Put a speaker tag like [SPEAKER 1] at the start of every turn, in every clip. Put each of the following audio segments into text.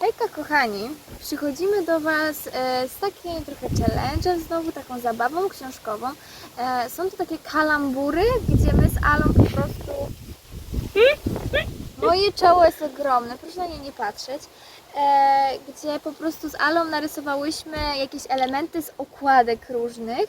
[SPEAKER 1] Hejka kochani, przychodzimy do Was e, z takim trochę challenge'em, znowu taką zabawą książkową. E, są to takie kalambury, gdzie my z Alą po prostu... Moje czoło jest ogromne, proszę na nie nie patrzeć. E, gdzie po prostu z Alą narysowałyśmy jakieś elementy z okładek różnych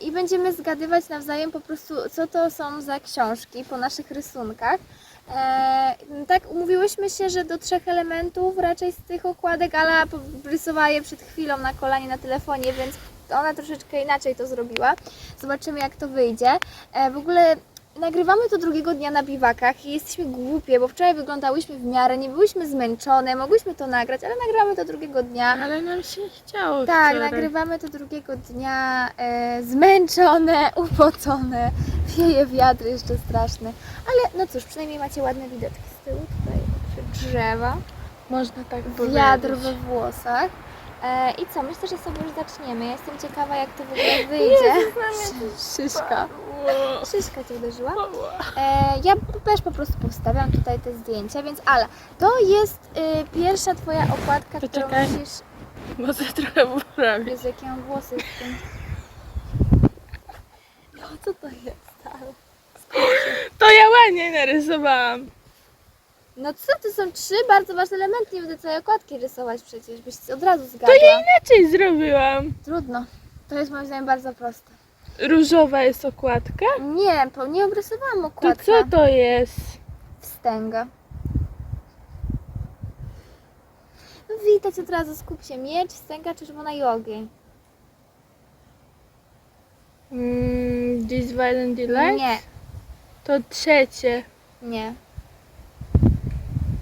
[SPEAKER 1] i będziemy zgadywać nawzajem po prostu, co to są za książki po naszych rysunkach. E, tak, umówiłyśmy się, że do trzech elementów raczej z tych okładek, ale rysowała je przed chwilą na kolanie na telefonie, więc ona troszeczkę inaczej to zrobiła. Zobaczymy jak to wyjdzie. E, w ogóle nagrywamy to drugiego dnia na biwakach i jesteśmy głupie, bo wczoraj wyglądałyśmy w miarę, nie byłyśmy zmęczone, mogłyśmy to nagrać, ale nagramy to drugiego dnia.
[SPEAKER 2] Ale nam się chciało
[SPEAKER 1] Tak,
[SPEAKER 2] wczoraj.
[SPEAKER 1] nagrywamy to drugiego dnia, e, zmęczone, upocone, wieje wiatr jeszcze straszny. Ale no cóż, przynajmniej macie ładne widoczki z tyłu, tutaj drzewa,
[SPEAKER 2] Można tak
[SPEAKER 1] wiatr
[SPEAKER 2] powiedzieć.
[SPEAKER 1] we włosach. E, I co, myślę, że sobie już zaczniemy. Ja jestem ciekawa, jak to w ogóle wyjdzie. Szyszka.
[SPEAKER 2] Ło,
[SPEAKER 1] Szyszka cię uderzyła. E, ja też po prostu postawiam tutaj te zdjęcia, więc Ala, to jest y, pierwsza Twoja okładka, którą
[SPEAKER 2] Poczekaj.
[SPEAKER 1] musisz...
[SPEAKER 2] Bo to trochę poprawię.
[SPEAKER 1] Jezu, jakie mam włosy w tym. No co to jest, ale...
[SPEAKER 2] To ja ładnie narysowałam.
[SPEAKER 1] No co, to są trzy bardzo ważne elementy, nie będę całej okładki rysować przecież, byś od razu
[SPEAKER 2] To
[SPEAKER 1] zgadła.
[SPEAKER 2] ja inaczej zrobiłam.
[SPEAKER 1] Trudno. To jest moim zdaniem bardzo proste.
[SPEAKER 2] Różowa jest okładka?
[SPEAKER 1] Nie, po, nie obrysowałam
[SPEAKER 2] To co to jest?
[SPEAKER 1] Wstęga. No widać od razu, skup się. Miecz, wstęga, czerwona i ogień.
[SPEAKER 2] Mm, this violent delight?
[SPEAKER 1] Nie,
[SPEAKER 2] To trzecie.
[SPEAKER 1] nie.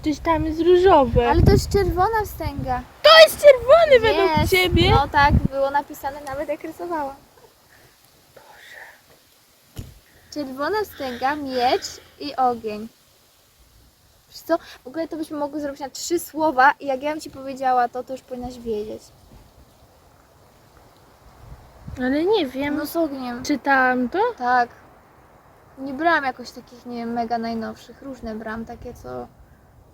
[SPEAKER 2] Coś tam jest różowe.
[SPEAKER 1] Ale to jest czerwona wstęga.
[SPEAKER 2] To jest czerwony według
[SPEAKER 1] Jest.
[SPEAKER 2] ciebie?
[SPEAKER 1] No tak, było napisane nawet jak rysowałam. Czerwona wstęga, miecz i ogień. Wiesz co? W ogóle to byśmy mogły zrobić na trzy słowa i jak ja bym Ci powiedziała to, to już powinnaś wiedzieć.
[SPEAKER 2] Ale nie wiem.
[SPEAKER 1] No z ogniem.
[SPEAKER 2] Czytałam to?
[SPEAKER 1] Tak. Nie brałam jakoś takich, nie wiem, mega najnowszych. Różne brałam, takie co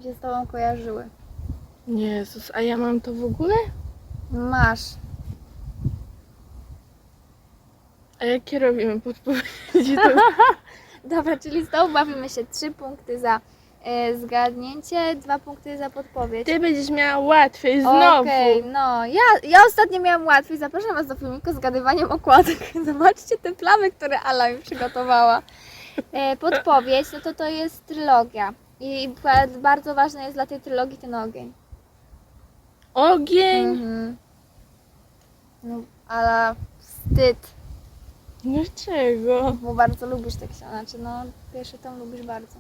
[SPEAKER 1] się z Tobą kojarzyły.
[SPEAKER 2] Jezus, a ja mam to w ogóle?
[SPEAKER 1] Masz.
[SPEAKER 2] A jakie robimy podpowiedzi? To...
[SPEAKER 1] Dobra, czyli z Tobą bawimy się trzy punkty za e, zgadnięcie, dwa punkty za podpowiedź.
[SPEAKER 2] Ty będziesz miała łatwiej znowu.
[SPEAKER 1] Okej, no ja, ja ostatnio miałam łatwiej. Zapraszam Was do filmiku z gadywaniem okładek. Zobaczcie te plamy, które Ala mi przygotowała. E, podpowiedź, no to to jest trylogia. I ba- bardzo ważny jest dla tej trylogii ten ogień.
[SPEAKER 2] Ogień.
[SPEAKER 1] Mhm. No, Ala, wstyd,
[SPEAKER 2] Dlaczego?
[SPEAKER 1] bo bardzo lubisz te książki. Znaczy, no, pierwszy tom lubisz bardzo.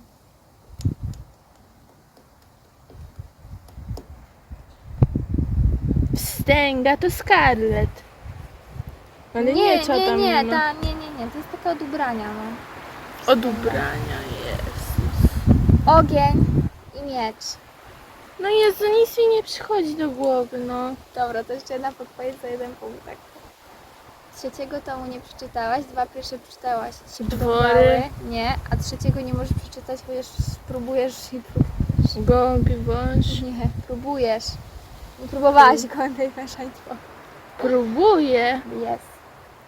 [SPEAKER 2] Wstęga to Scarlet. Ale nie, co
[SPEAKER 1] nie,
[SPEAKER 2] tam
[SPEAKER 1] nie,
[SPEAKER 2] ma.
[SPEAKER 1] ta, nie, nie, nie, to jest taka od ubrania, no.
[SPEAKER 2] Od ubrania jest.
[SPEAKER 1] Ogień i miecz.
[SPEAKER 2] No Jezu, nic mi nie przychodzi do głowy, no.
[SPEAKER 1] Dobra, to jeszcze jedna podpowiedź za jeden punktek. Trzeciego tomu nie przeczytałaś, dwa pierwsze przeczytałaś. Się
[SPEAKER 2] Dwory.
[SPEAKER 1] Nie, a trzeciego nie możesz przeczytać, bo już próbujesz i próbujesz.
[SPEAKER 2] Gołąbi wąż.
[SPEAKER 1] Nie, próbujesz. Nie próbowałaś gołębiej węża i dworu.
[SPEAKER 2] Próbuję.
[SPEAKER 1] Jest.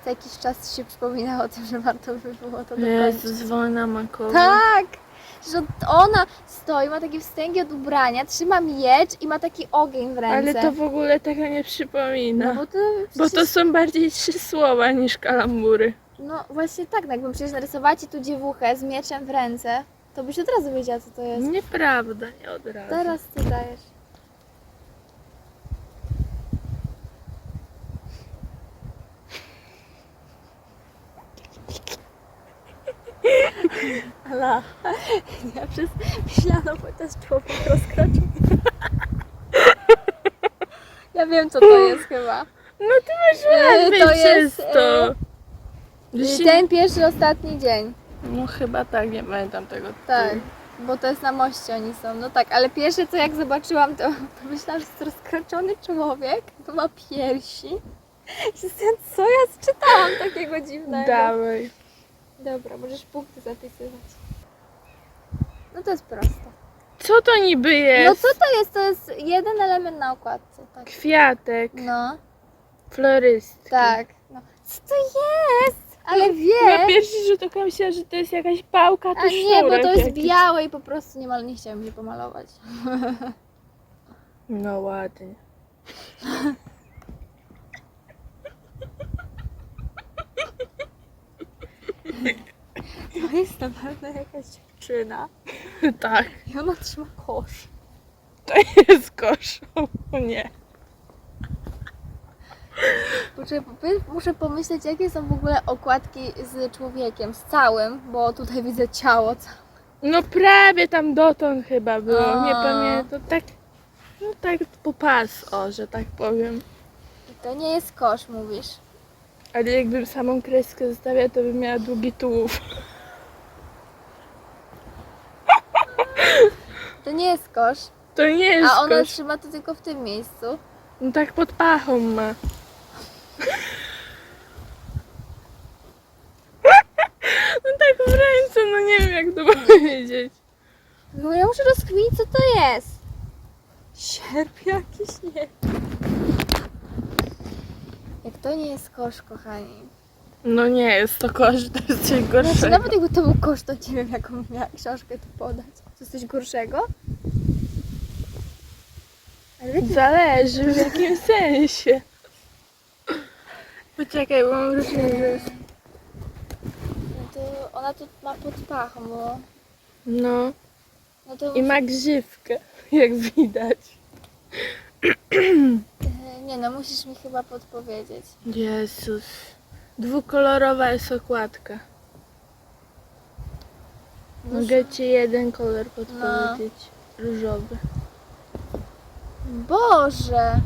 [SPEAKER 1] Co jakiś czas ci się przypomina o tym, że warto by było to dokończyć.
[SPEAKER 2] zwolna makowa.
[SPEAKER 1] Tak! Że ona stoi, ma takie wstęgi od ubrania, trzyma miecz i ma taki ogień w ręce.
[SPEAKER 2] Ale to w ogóle tego nie przypomina.
[SPEAKER 1] No bo to,
[SPEAKER 2] Bo to
[SPEAKER 1] przecież-
[SPEAKER 2] są bardziej trzy słowa niż kalambury.
[SPEAKER 1] No właśnie tak, no jakbym przecież narysowała ci tu dziewuchę z mieczem w ręce, to byś od razu wiedziała co to jest.
[SPEAKER 2] Nieprawda, nie od razu.
[SPEAKER 1] Teraz ty dajesz. Ala, ja przez myślano podczas człowiek rozkroczył. Ja wiem co to jest chyba.
[SPEAKER 2] No ty masz
[SPEAKER 1] E,
[SPEAKER 2] łatwiej
[SPEAKER 1] to
[SPEAKER 2] przez
[SPEAKER 1] jest,
[SPEAKER 2] to.
[SPEAKER 1] e, Ten pierwszy, ostatni dzień.
[SPEAKER 2] No chyba tak, nie pamiętam tego.
[SPEAKER 1] Tak, bo to jest na moście oni są. No tak, ale pierwsze co jak zobaczyłam, to, myślałam, że to jest rozkraczony człowiek, to ma piersi. Zastanawiam, co ja czytałam takiego dziwnego.
[SPEAKER 2] Co to niby
[SPEAKER 1] No
[SPEAKER 2] jest?
[SPEAKER 1] co to jest? To jest jeden element na okładce. Tak.
[SPEAKER 2] Kwiatek,
[SPEAKER 1] No,
[SPEAKER 2] florystki.
[SPEAKER 1] tak. No. Co to jest? Ale
[SPEAKER 2] Na
[SPEAKER 1] wiesz.
[SPEAKER 2] pierwszy rzut oka myślałam, że to jest jakaś pałka, to
[SPEAKER 1] A nie, bo
[SPEAKER 2] sznurek
[SPEAKER 1] to jest
[SPEAKER 2] jakiś.
[SPEAKER 1] białe i po prostu nie, mal- nie chciałam się pomalować.
[SPEAKER 2] No ładnie.
[SPEAKER 1] To jest naprawdę jakaś dziewczyna
[SPEAKER 2] tak,
[SPEAKER 1] i ona trzyma kosz.
[SPEAKER 2] to jest kosz. O nie.
[SPEAKER 1] Muszę, muszę pomyśleć, jakie są w ogóle okładki z człowiekiem, z całym, bo tutaj widzę ciało całe.
[SPEAKER 2] No prawie tam dotąd chyba było, nie
[SPEAKER 1] A.
[SPEAKER 2] pamiętam. Tak, no tak po pas, o, że tak powiem.
[SPEAKER 1] I to nie jest kosz, mówisz.
[SPEAKER 2] Ale jakbym samą kreskę zostawiała, to bym miała długi tułów.
[SPEAKER 1] To nie jest kosz,
[SPEAKER 2] To nie jest
[SPEAKER 1] a ona
[SPEAKER 2] kosz.
[SPEAKER 1] trzyma to tylko w tym miejscu.
[SPEAKER 2] No tak pod pachą ma. No tak w ręce, no nie wiem jak to powiedzieć.
[SPEAKER 1] No ja muszę rozkminić, co to jest. Sierp jakiś, nie. Jak to nie jest kosz, kochani.
[SPEAKER 2] No nie jest to kosz, to jest coś
[SPEAKER 1] Znaczy,
[SPEAKER 2] gorszego.
[SPEAKER 1] nawet jakby to był kosz, to nie wiem, jaką miała książkę tu podać. To jest coś gorszego? Ale wiecie,
[SPEAKER 2] Zależy w jakim sensie. Poczekaj, bo mam wrażenie, że...
[SPEAKER 1] no to ona tu ma pod pachą, bo...
[SPEAKER 2] No.
[SPEAKER 1] No to
[SPEAKER 2] I ma grzywkę, jak widać.
[SPEAKER 1] E, Nie no, musisz mi chyba podpowiedzieć.
[SPEAKER 2] Jezus. Dwukolorowa jest okładka. Mogę ci jeden kolor podpowiedzieć. Różowy.
[SPEAKER 1] Boże!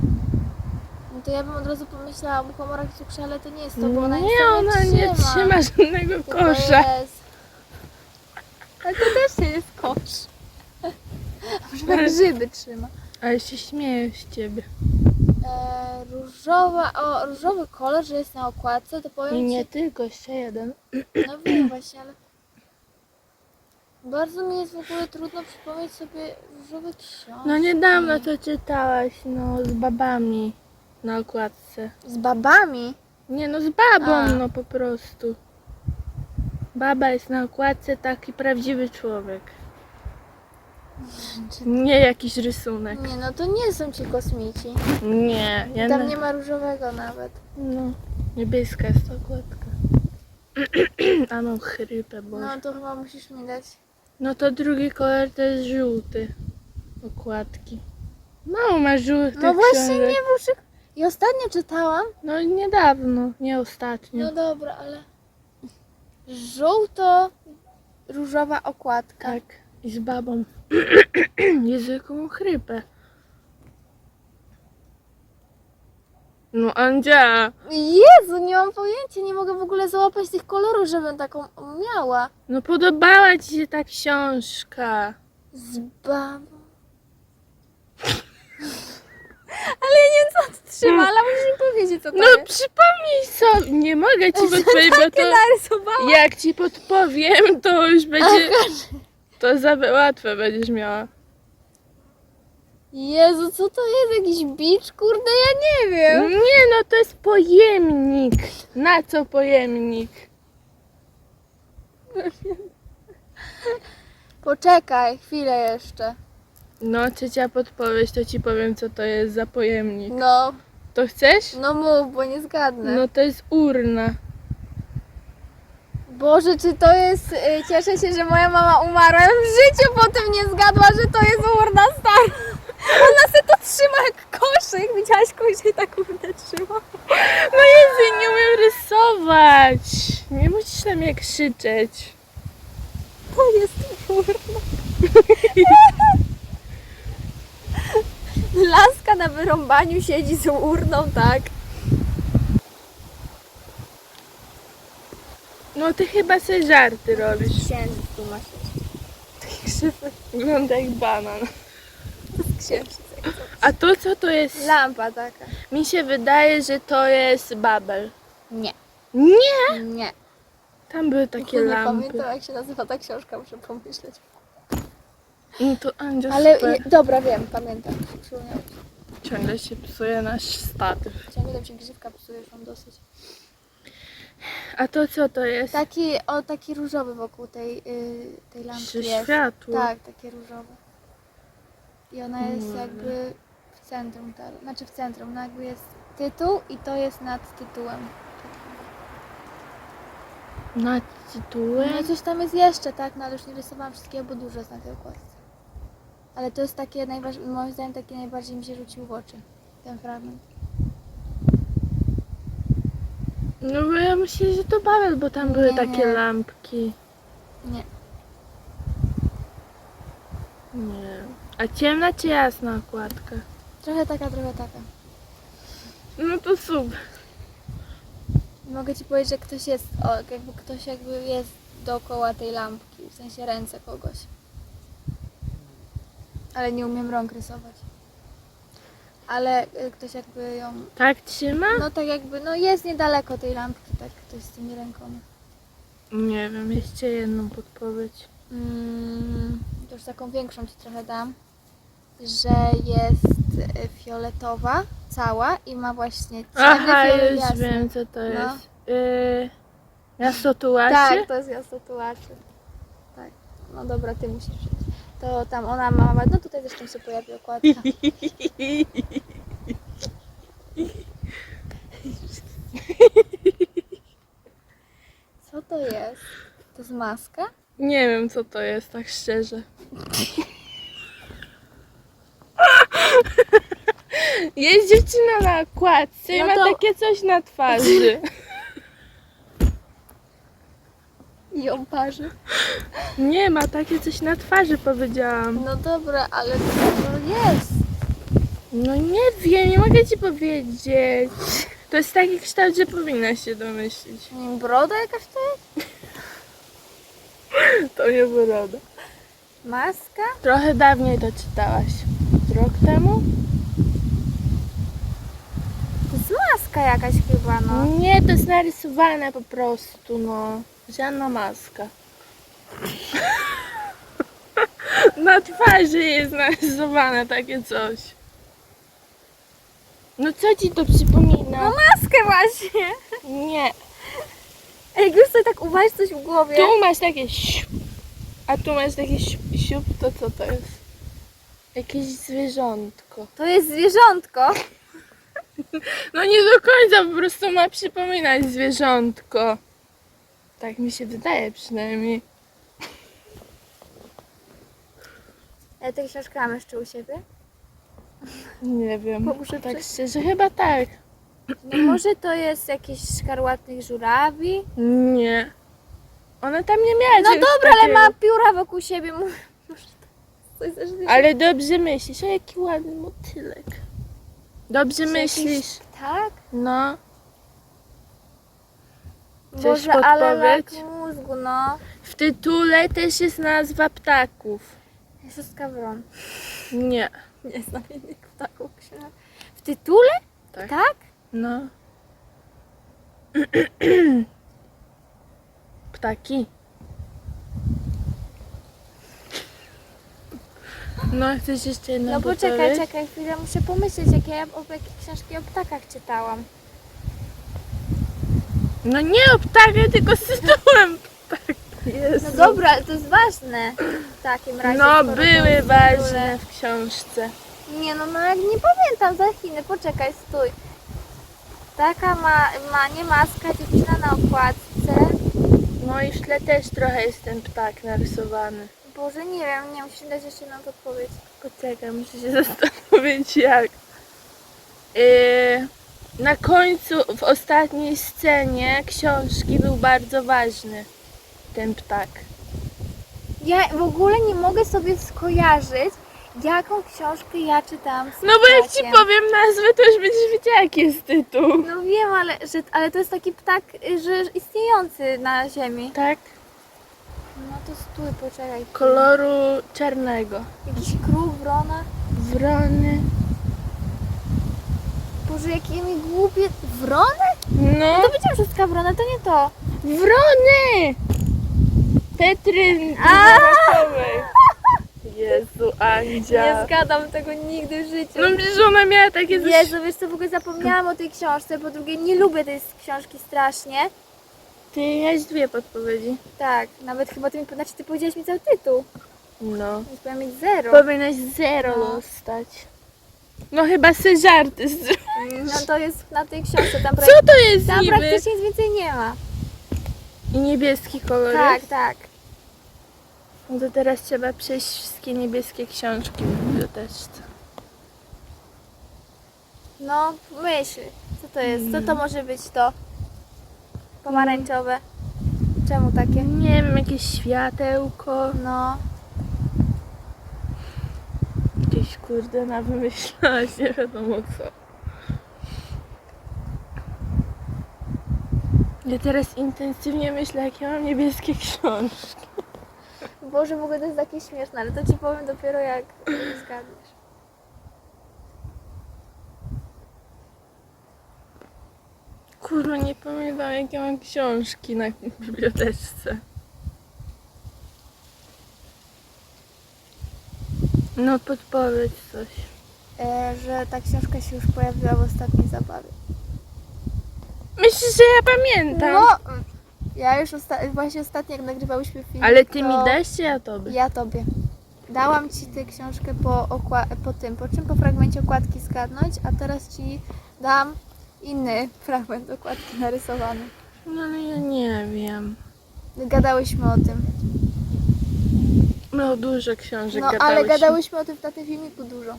[SPEAKER 1] No to ja bym od razu pomyślała o muchomorach w cukrze, ale to nie jest to, bo ona
[SPEAKER 2] nie,
[SPEAKER 1] tam
[SPEAKER 2] ona nie trzyma żadnego
[SPEAKER 1] to
[SPEAKER 2] kosza.
[SPEAKER 1] jest? Ale to też nie jest kosz. Może tak grzyby trzyma.
[SPEAKER 2] Ale się śmieję z ciebie.
[SPEAKER 1] E, różowa, o, różowy kolor, że jest na okładce, to powiem
[SPEAKER 2] I nie
[SPEAKER 1] ci...
[SPEAKER 2] tylko, jeszcze jeden.
[SPEAKER 1] No wiem właśnie, ale... Bardzo mi jest w ogóle trudno przypomnieć sobie różowe książki.
[SPEAKER 2] No niedawno to czytałaś, no z babami na okładce.
[SPEAKER 1] Z babami?
[SPEAKER 2] Nie no, z babą,
[SPEAKER 1] A.
[SPEAKER 2] no po prostu. Baba jest na okładce taki prawdziwy człowiek. Nie jakiś rysunek.
[SPEAKER 1] Nie, no to nie są ci kosmici.
[SPEAKER 2] Nie, ja
[SPEAKER 1] Tam nie ma różowego nawet.
[SPEAKER 2] No, niebieska jest okładka. A mam chrypę, bo...
[SPEAKER 1] No to chyba musisz mi dać.
[SPEAKER 2] No to drugi kolor to jest żółty. Okładki. Mało ma żółtych
[SPEAKER 1] No właśnie
[SPEAKER 2] książek.
[SPEAKER 1] nie szyk. I ostatnio czytałam.
[SPEAKER 2] No niedawno, nie ostatnio.
[SPEAKER 1] No dobra, ale. Żółto różowa okładka.
[SPEAKER 2] Tak, i z babą. Mam chrypę. No Andzia,
[SPEAKER 1] Jezu, nie mam pojęcia, nie mogę w ogóle załapać tych kolorów, żebym taką miała.
[SPEAKER 2] no podobała ci się ta książka.
[SPEAKER 1] Z babą. Ale ja nie wiem co trzyma, ale musisz mi powiedzieć co to
[SPEAKER 2] No
[SPEAKER 1] jest.
[SPEAKER 2] przypomnij sobie, nie mogę ci podpowiedzieć, bo to
[SPEAKER 1] narysowałam.
[SPEAKER 2] jak ci podpowiem, to już będzie, to za łatwe będziesz miała.
[SPEAKER 1] Jezu, co to jest? Jakiś bicz? Kurde, ja nie wiem.
[SPEAKER 2] Nie no, to jest pojemnik. Na co pojemnik?
[SPEAKER 1] Poczekaj, chwilę jeszcze.
[SPEAKER 2] No, trzecia podpowiedź, to ci powiem, co to jest za pojemnik.
[SPEAKER 1] No,
[SPEAKER 2] To chcesz?
[SPEAKER 1] no mów, bo nie zgadnę.
[SPEAKER 2] No, to jest urna.
[SPEAKER 1] Boże, czy to jest... y, Cieszę się, że moja mama umarła. Ja w życiu potem nie zgadła, że to jest urna stara. Ona se to trzyma jak koszyk. Widziałaś kogoś, tak urdę trzyma?
[SPEAKER 2] No Jezu, nie umiem rysować. Nie musisz na mnie krzyczeć.
[SPEAKER 1] To jest urna. Laska na wyrąbaniu siedzi z urną, tak?
[SPEAKER 2] No, ty chyba sobie żarty robisz.
[SPEAKER 1] Księżyc tu masz jeszcze. Taki krzywy.
[SPEAKER 2] Wygląda jak banan.
[SPEAKER 1] Księżyc.
[SPEAKER 2] A to co to jest?
[SPEAKER 1] Lampa taka.
[SPEAKER 2] Mi się wydaje, że to jest babel.
[SPEAKER 1] Nie.
[SPEAKER 2] Nie!
[SPEAKER 1] Nie.
[SPEAKER 2] Tam były takie
[SPEAKER 1] nie
[SPEAKER 2] lampy.
[SPEAKER 1] pamiętam jak się nazywa ta książka, muszę pomyśleć.
[SPEAKER 2] No to Andzia
[SPEAKER 1] Ale
[SPEAKER 2] super.
[SPEAKER 1] dobra, wiem, pamiętam.
[SPEAKER 2] Ciągle się psuje nasz statyw.
[SPEAKER 1] Ciągle się grzywka psuje, już mam dosyć.
[SPEAKER 2] A to co to jest?
[SPEAKER 1] Taki, o, taki różowy wokół tej, y, tej lampki
[SPEAKER 2] Przy
[SPEAKER 1] jest.
[SPEAKER 2] światło.
[SPEAKER 1] Tak, takie różowe. I ona jest jakby w centrum, ta, znaczy w centrum, no jakby jest tytuł i to jest nad tytułem.
[SPEAKER 2] Nad tytułem?
[SPEAKER 1] No coś tam jest jeszcze, tak? No ale już nie rysowałam wszystkiego, bo dużo jest na tej okładce. Ale to jest takie najbardziej, moim zdaniem taki najbardziej mi się rzucił w oczy, ten fragment.
[SPEAKER 2] No bo ja myślę, że to Babel, bo tam były
[SPEAKER 1] Nie,
[SPEAKER 2] takie
[SPEAKER 1] nie.
[SPEAKER 2] lampki.
[SPEAKER 1] Nie.
[SPEAKER 2] Nie. A ciemna czy jasna okładka?
[SPEAKER 1] Trochę taka, trochę taka.
[SPEAKER 2] No to super.
[SPEAKER 1] Mogę ci powiedzieć, że ktoś jest, o, jakby ktoś jakby jest dookoła tej lampki, w sensie ręce kogoś. Ale nie umiem rąk rysować. Ale y, ktoś jakby ją,
[SPEAKER 2] Tak trzyma?
[SPEAKER 1] no tak jakby, no jest niedaleko tej lampki, tak ktoś z tymi rękoma.
[SPEAKER 2] Nie wiem, jeszcze jedną podpowiedź.
[SPEAKER 1] Mm, to już taką większą ci trochę dam, że jest y, fioletowa cała i ma właśnie ciemny
[SPEAKER 2] Aha, już wiem co to
[SPEAKER 1] No.
[SPEAKER 2] jest. Yy, jasno tułaczy?
[SPEAKER 1] Tak, to jest jasno tułaczy. Tak. No dobra, ty musisz wziąć. To tam ona ma, no tutaj zresztą się pojawi okładka. Co to jest? To jest maska?
[SPEAKER 2] Nie wiem co to jest, tak szczerze. Jest dziewczyna na okładce i
[SPEAKER 1] No
[SPEAKER 2] ma
[SPEAKER 1] to-
[SPEAKER 2] takie coś na twarzy.
[SPEAKER 1] I ją parzy.
[SPEAKER 2] Nie, ma takie coś na twarzy powiedziałam.
[SPEAKER 1] No dobra, ale to jest.
[SPEAKER 2] No nie wiem, nie mogę ci powiedzieć. To jest taki kształt, że powinnaś się domyślić.
[SPEAKER 1] Wiem, broda jakaś to jest?
[SPEAKER 2] To nie wyroda.
[SPEAKER 1] Maska?
[SPEAKER 2] Trochę dawniej to czytałaś. Rok temu?
[SPEAKER 1] To jest maska jakaś chyba, no.
[SPEAKER 2] Nie, to jest narysowane po prostu, no. Żadna maska. Na twarzy jest narysowane takie coś. No co ci to przypomina?
[SPEAKER 1] No maskę właśnie.
[SPEAKER 2] Nie.
[SPEAKER 1] Ej, już sobie tak uważasz coś w głowie.
[SPEAKER 2] Tu masz takie siup, a tu masz takie siup, siup, to co to jest? Jakieś zwierzątko.
[SPEAKER 1] To jest zwierzątko.
[SPEAKER 2] No nie do końca, po prostu ma przypominać zwierzątko. Tak mi się wydaje przynajmniej.
[SPEAKER 1] Ja tę książkę mam jeszcze u siebie.
[SPEAKER 2] Nie wiem.
[SPEAKER 1] Muszę
[SPEAKER 2] tak szczerze, chyba tak.
[SPEAKER 1] No może to jest jakiś szkarłatnych żurawi?
[SPEAKER 2] Nie. Ona tam nie miała
[SPEAKER 1] No
[SPEAKER 2] czegoś
[SPEAKER 1] dobra, ale
[SPEAKER 2] takiego.
[SPEAKER 1] ma pióra wokół siebie. Może to coś
[SPEAKER 2] Ale dobrze myślisz, o jaki ładny motylek. Dobrze
[SPEAKER 1] Czy jakiś-
[SPEAKER 2] myślisz.
[SPEAKER 1] Tak?
[SPEAKER 2] No. Chcesz
[SPEAKER 1] Boże, ale
[SPEAKER 2] podpowiedź?
[SPEAKER 1] mózgu, no.
[SPEAKER 2] W tytule też jest nazwa ptaków.
[SPEAKER 1] Szóstka wron.
[SPEAKER 2] Nie.
[SPEAKER 1] Nie znam innych ptaków. W tytule?
[SPEAKER 2] Tak.
[SPEAKER 1] Tak?
[SPEAKER 2] No. Ptaki. No, chcesz jeszcze jedną
[SPEAKER 1] No poczekaj,
[SPEAKER 2] podpowiedź?
[SPEAKER 1] czekaj chwilę, muszę pomyśleć, jakie ja o jakie książki o ptakach czytałam.
[SPEAKER 2] No nie o ptakach, tylko z tytułem ptak. Jezu.
[SPEAKER 1] No dobra, ale to jest ważne w takim razie.
[SPEAKER 2] No,
[SPEAKER 1] skoro to
[SPEAKER 2] były
[SPEAKER 1] jest
[SPEAKER 2] ważne w książce.
[SPEAKER 1] Nie no, no jak nie pamiętam za Chiny, poczekaj, stój. Taka ma, ma nie maska, dziewczyna na okładce.
[SPEAKER 2] No i w tle też trochę jest ten ptak narysowany.
[SPEAKER 1] Boże, nie wiem, nie musisz dać jeszcze na to odpowiedź.
[SPEAKER 2] Poczekaj, muszę się zastanowić jak. Yy, na końcu, w ostatniej scenie książki był bardzo ważny ten ptak.
[SPEAKER 1] Ja w ogóle nie mogę sobie skojarzyć, jaką książkę ja czytałam z
[SPEAKER 2] No bo jak ci
[SPEAKER 1] ptakiem.
[SPEAKER 2] powiem nazwę, to już będziesz wiedziała jaki jest tytuł.
[SPEAKER 1] No wiem, ale, że, ale to jest taki ptak, y, że istniejący na ziemi.
[SPEAKER 2] Tak?
[SPEAKER 1] No to stój, poczekaj.
[SPEAKER 2] Koloru czarnego.
[SPEAKER 1] Jakiś król, wrona.
[SPEAKER 2] Wrony.
[SPEAKER 1] Boże, jakie mi głupie... Wrony?
[SPEAKER 2] No,
[SPEAKER 1] No to wiedziałam, że jest wrona, to nie to.
[SPEAKER 2] wrony! Petryn
[SPEAKER 1] A!
[SPEAKER 2] Jezu, Andzia.
[SPEAKER 1] Nie zgadam tego nigdy w życiu.
[SPEAKER 2] No przecież ona miała takie coś...
[SPEAKER 1] Jezu, wiesz co, w ogóle zapomniałam o tej książce, po drugie nie lubię tej książki strasznie.
[SPEAKER 2] Ty miałeś dwie podpowiedzi.
[SPEAKER 1] Tak, nawet chyba ty mi, znaczy ty powiedziałeś mi cały tytuł,
[SPEAKER 2] No.
[SPEAKER 1] więc powinien mieć zero.
[SPEAKER 2] Powinnaś zero
[SPEAKER 1] No.
[SPEAKER 2] dostać. No chyba se żarty.
[SPEAKER 1] No to jest na tej książce, tam.
[SPEAKER 2] Co to jest
[SPEAKER 1] tam
[SPEAKER 2] niby?
[SPEAKER 1] praktycznie nic więcej nie ma.
[SPEAKER 2] I niebieski kolor
[SPEAKER 1] Tak,
[SPEAKER 2] jest?
[SPEAKER 1] tak.
[SPEAKER 2] No to teraz trzeba przejść wszystkie niebieskie książki w biblioteczce.
[SPEAKER 1] No, myśl, co to jest, co to może być to? Pomarańczowe. Czemu takie?
[SPEAKER 2] Nie wiem, jakieś światełko.
[SPEAKER 1] No,
[SPEAKER 2] Gdzieś kurde na wymyślałaś, nie wiadomo co. Ja teraz intensywnie myślę, jakie mam niebieskie książki.
[SPEAKER 1] Boże, w ogóle to jest takie śmieszne, ale to ci powiem dopiero jak zgadniesz.
[SPEAKER 2] Kurwa, nie pamiętam, jakie mam książki na biblioteczce. No, podpowiedz coś.
[SPEAKER 1] E, że ta książka się już pojawiła w ostatniej zabawie.
[SPEAKER 2] Myślisz, że ja pamiętam?
[SPEAKER 1] No, ja już osta- właśnie ostatnio jak nagrywałyśmy film.
[SPEAKER 2] Ale ty mi
[SPEAKER 1] to
[SPEAKER 2] dałeś, czy ja tobie?
[SPEAKER 1] Ja tobie. Dałam ci tę książkę po, okła- po tym, po czym po fragmencie okładki zgadnąć, a teraz ci dam inny fragment okładki narysowany.
[SPEAKER 2] No, ale ja nie wiem.
[SPEAKER 1] Gadałyśmy o tym.
[SPEAKER 2] No, dużo książek
[SPEAKER 1] No, ale
[SPEAKER 2] gadałyśmy.
[SPEAKER 1] gadałyśmy o tym na tym filmiku dużo.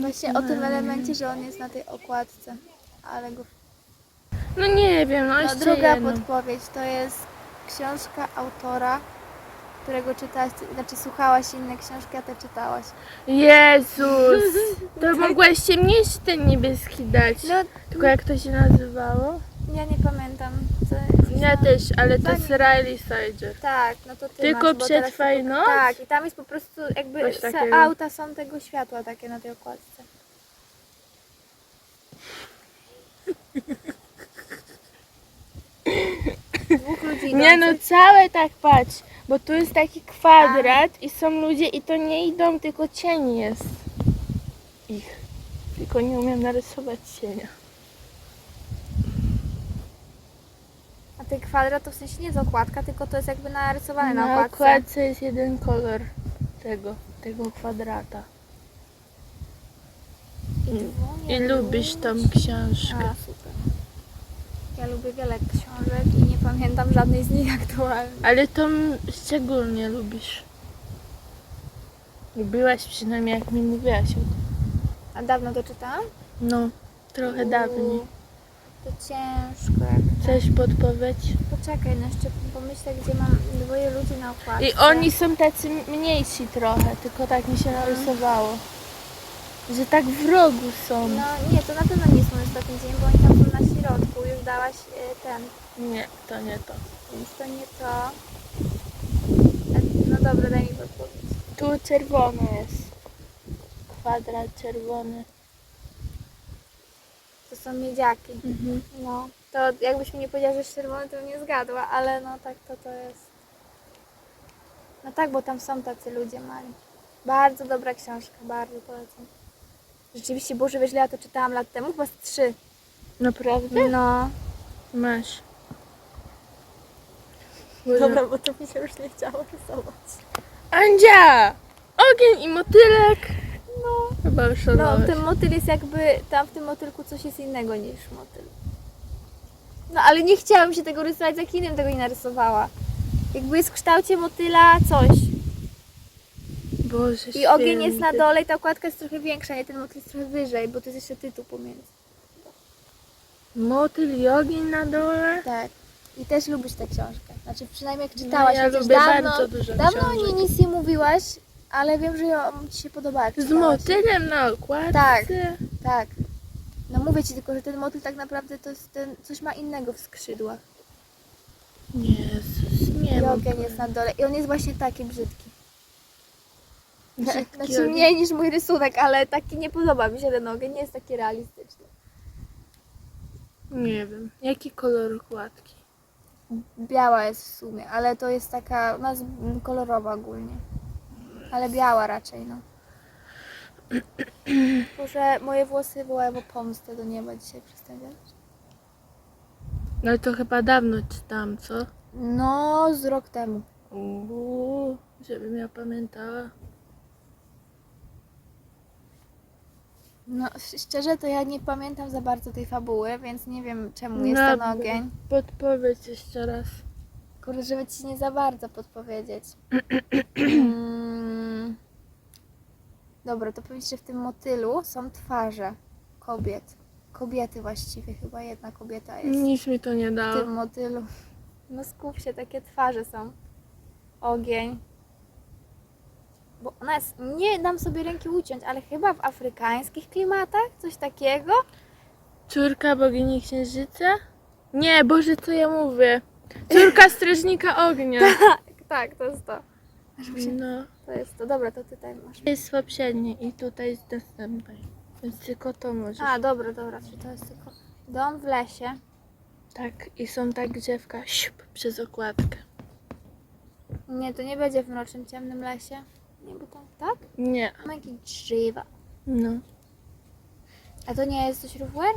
[SPEAKER 1] Właśnie o tym
[SPEAKER 2] No.
[SPEAKER 1] elemencie, że on jest na tej okładce. Ale go...
[SPEAKER 2] No nie wiem, no
[SPEAKER 1] No,
[SPEAKER 2] jeszcze
[SPEAKER 1] druga
[SPEAKER 2] jedno.
[SPEAKER 1] podpowiedź to jest książka autora, którego czytałaś, znaczy słuchałaś inne książki, a te czytałaś.
[SPEAKER 2] Jezus! To mogłaś ciemniejszy ten niebieski dać.
[SPEAKER 1] No,
[SPEAKER 2] Tylko jak to się nazywało?
[SPEAKER 1] ja nie pamiętam. Co,
[SPEAKER 2] Ja też, ale to
[SPEAKER 1] Tak.
[SPEAKER 2] jest Riley Sager.
[SPEAKER 1] Tak, no to ty
[SPEAKER 2] Tylko
[SPEAKER 1] masz, bo teraz
[SPEAKER 2] przetrwaj
[SPEAKER 1] tylko-
[SPEAKER 2] noc?
[SPEAKER 1] Tak, i tam jest po prostu jakby
[SPEAKER 2] Coś
[SPEAKER 1] se-
[SPEAKER 2] takiego.
[SPEAKER 1] auta są tego światła takie na tej okładce. Dwóch ludzi
[SPEAKER 2] Nie no,
[SPEAKER 1] idących.
[SPEAKER 2] całe tak patrz, bo tu jest taki kwadrat i są ludzie i to nie idą, tylko cień jest ich. Tylko nie umiem narysować cienia.
[SPEAKER 1] A ten kwadrat to w sensie nie jest okładka, tylko to jest jakby narysowane na,
[SPEAKER 2] Na
[SPEAKER 1] okładce.
[SPEAKER 2] okładce jest jeden kolor tego, tego kwadrata.
[SPEAKER 1] I,
[SPEAKER 2] lubisz tą książkę.
[SPEAKER 1] A, super. Ja lubię wiele książek i nie pamiętam żadnej z nich aktualnie.
[SPEAKER 2] Ale tą szczególnie lubisz. Lubiłaś przynajmniej jak mi mówiłaś o tym.
[SPEAKER 1] A dawno to czytałam?
[SPEAKER 2] No, trochę dawniej.
[SPEAKER 1] Uuu, To ciężko jak
[SPEAKER 2] Chcesz podpowiedź?
[SPEAKER 1] Poczekaj, no jeszcze pomyślę, gdzie mam dwoje ludzi na okładce.
[SPEAKER 2] I oni są tacy mniejsi trochę, tylko tak mi się narysowało. Że tak w rogu są.
[SPEAKER 1] No nie, to na pewno nie jest mój ostatni dzień, bo oni tam są na środku. Już dałaś y, ten,
[SPEAKER 2] Nie, to nie to.
[SPEAKER 1] więc to nie to. E, No dobra, daj mi podpowiedź.
[SPEAKER 2] Tu czerwone jest. Kwadrat czerwony.
[SPEAKER 1] To są miedziaki.
[SPEAKER 2] Mhm.
[SPEAKER 1] No, to jakbyś mi nie powiedziała, że jest czerwony, to bym nie zgadła, ale no tak to to jest. No tak, bo tam są tacy ludzie mali. Bardzo dobra książka, bardzo polecam. Rzeczywiście, Boże, wiesz, ile ja to czytałam lat temu? Chyba z trzy.
[SPEAKER 2] Naprawdę?
[SPEAKER 1] No.
[SPEAKER 2] Masz.
[SPEAKER 1] Dobra, bo to mi się już nie chciało rysować.
[SPEAKER 2] Andzia! Ogień i motylek!
[SPEAKER 1] No.
[SPEAKER 2] Chyba już
[SPEAKER 1] No, ten motyl jest jakby, tam w tym motylku coś jest innego niż motyl. No, ale nie chciałam się tego rysować, za innym tego nie narysowała. Jakby jest w kształcie motyla coś.
[SPEAKER 2] Boże
[SPEAKER 1] I ogień jest na
[SPEAKER 2] święty.
[SPEAKER 1] dole i ta okładka jest trochę większa, nie? Ten motyl jest trochę wyżej, bo to jest jeszcze tytuł pomiędzy.
[SPEAKER 2] Motyl i ogień na dole?
[SPEAKER 1] Tak. I też lubisz tę książkę. Znaczy przynajmniej jak czytałaś,
[SPEAKER 2] ja
[SPEAKER 1] chociaż
[SPEAKER 2] lubię
[SPEAKER 1] dawno,
[SPEAKER 2] bardzo dużo
[SPEAKER 1] dawno o
[SPEAKER 2] książek.
[SPEAKER 1] niej nic nie mówiłaś, ale wiem, że ją, Ci się podobała.
[SPEAKER 2] Z motylem na okładce?
[SPEAKER 1] Tak. Tak. No mówię Ci tylko, że ten motyl tak naprawdę to jest ten, coś ma innego w skrzydłach.
[SPEAKER 2] Jezus, nie
[SPEAKER 1] I ogień jest na dole. I on jest właśnie taki brzydki. Znaczy
[SPEAKER 2] ogień.
[SPEAKER 1] mniej niż mój rysunek, ale taki nie podoba mi się ten ogień, nie jest taki realistyczny.
[SPEAKER 2] Nie wiem. Jaki kolor okładki?
[SPEAKER 1] biała jest w sumie, ale to jest taka, mm, kolorowa ogólnie. Ale biała raczej, no. Boże, moje włosy wołają o pomstę do nieba dzisiaj wiatr.
[SPEAKER 2] Ale to chyba dawno czytałam, co?
[SPEAKER 1] No, z rok temu.
[SPEAKER 2] Uuu, żebym ja pamiętała.
[SPEAKER 1] No, szczerze to ja nie pamiętam za bardzo tej fabuły, więc nie wiem czemu jest ten
[SPEAKER 2] Dobra,
[SPEAKER 1] ogień.
[SPEAKER 2] Podpowiedz jeszcze raz.
[SPEAKER 1] Kurde, żeby ci nie za bardzo podpowiedzieć. Mm. Dobra, to powiedz, że w tym motylu są twarze kobiet. Kobiety właściwie, chyba jedna kobieta jest
[SPEAKER 2] Nic mi to nie
[SPEAKER 1] w
[SPEAKER 2] dało.
[SPEAKER 1] tym motylu. No skup się, takie twarze są. Ogień. Bo ona jest, nie dam sobie ręki uciąć, ale chyba w afrykańskich klimatach, coś takiego.
[SPEAKER 2] Córka bogini księżyca? Nie, Boże, co ja mówię? Córka strażnika ognia.
[SPEAKER 1] Tak, tak, to jest to.
[SPEAKER 2] No.
[SPEAKER 1] To jest to. Dobra, to tutaj masz.
[SPEAKER 2] To jest w poprzedniej i tutaj jest następnej. Więc tylko to możesz.
[SPEAKER 1] A, dobra, dobra, czyli to jest tylko dom w lesie.
[SPEAKER 2] Tak, i są tak drzewka siup, przez okładkę.
[SPEAKER 1] Nie, to nie będzie w mrocznym, ciemnym lesie. Nie, bo tam, tak?
[SPEAKER 2] Nie,
[SPEAKER 1] Ma jakieś drzewa.
[SPEAKER 2] no.
[SPEAKER 1] A to nie jest coś Roofware?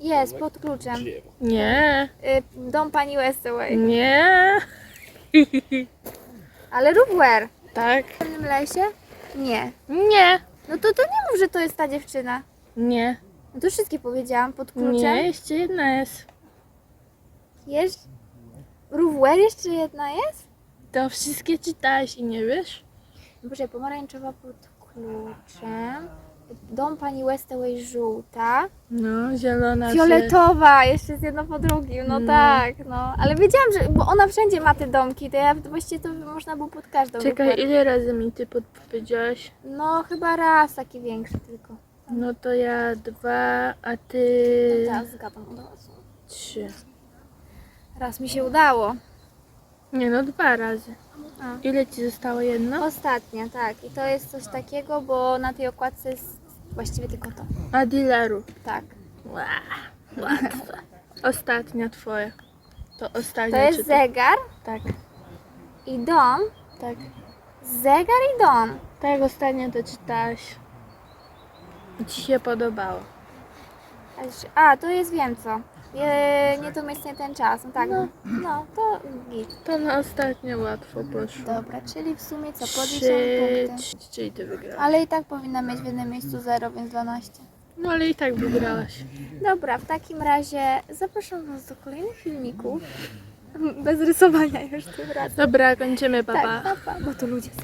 [SPEAKER 1] Jest, pod kluczem.
[SPEAKER 2] Nie,
[SPEAKER 1] Y, dom pani Westaway.
[SPEAKER 2] nie.
[SPEAKER 1] Ale Roofware.
[SPEAKER 2] Tak,
[SPEAKER 1] W ciemnym lesie? Nie.
[SPEAKER 2] nie,
[SPEAKER 1] No to to nie mów, że to jest ta dziewczyna.
[SPEAKER 2] nie.
[SPEAKER 1] No to wszystkie powiedziałam, pod kluczem.
[SPEAKER 2] Nie, jeszcze jedna jest.
[SPEAKER 1] Jest... Roofware jeszcze jedna jest?
[SPEAKER 2] To wszystkie czytałeś i nie wiesz?
[SPEAKER 1] Boże, pomarańczowa pod kluczem. Dom pani Westaway żółta.
[SPEAKER 2] No, zielona.
[SPEAKER 1] Fioletowa, jeszcze jest jedno po drugim, no,
[SPEAKER 2] No.
[SPEAKER 1] tak, no. Ale wiedziałam, że, bo ona wszędzie ma te domki, to ja właściwie to można było pod każdą
[SPEAKER 2] Czekaj, ile razy mi ty podpowiedziałaś?
[SPEAKER 1] No chyba raz taki większy tylko.
[SPEAKER 2] No to ja dwa, a ty
[SPEAKER 1] No teraz zgadam od razu.
[SPEAKER 2] trzy.
[SPEAKER 1] Raz mi się udało.
[SPEAKER 2] Nie no, dwa razy.
[SPEAKER 1] A.
[SPEAKER 2] Ile ci zostało jedno?
[SPEAKER 1] Ostatnia, tak. I to jest coś takiego, bo na tej okładce jest właściwie tylko to.
[SPEAKER 2] A dealeru.
[SPEAKER 1] Tak.
[SPEAKER 2] Ła, Łatwe. Ostatnia twoja. To
[SPEAKER 1] To
[SPEAKER 2] ostatnia
[SPEAKER 1] jest
[SPEAKER 2] czytam.
[SPEAKER 1] zegar
[SPEAKER 2] Tak,
[SPEAKER 1] i dom.
[SPEAKER 2] tak.
[SPEAKER 1] Zegar i dom.
[SPEAKER 2] Tak, ostatnio to czytałaś. I Ci się podobało.
[SPEAKER 1] A, to jest wiem co. Nie, nie to miejsce, nie ten czas. No tak. No, no to git.
[SPEAKER 2] To na ostatnio łatwo poszło.
[SPEAKER 1] Dobra, czyli w sumie co, podliczam
[SPEAKER 2] Trzy,
[SPEAKER 1] punkty.
[SPEAKER 2] trzy, czyli ty wygrałaś.
[SPEAKER 1] Ale i tak powinna mieć w jednym miejscu 0, więc 12.
[SPEAKER 2] No ale i tak wygrałaś.
[SPEAKER 1] Dobra, w takim razie zapraszam Was do kolejnych filmików. Bez rysowania już tym razem.
[SPEAKER 2] Dobra, kończymy, papa.
[SPEAKER 1] Tak, papa, bo to ludzie są.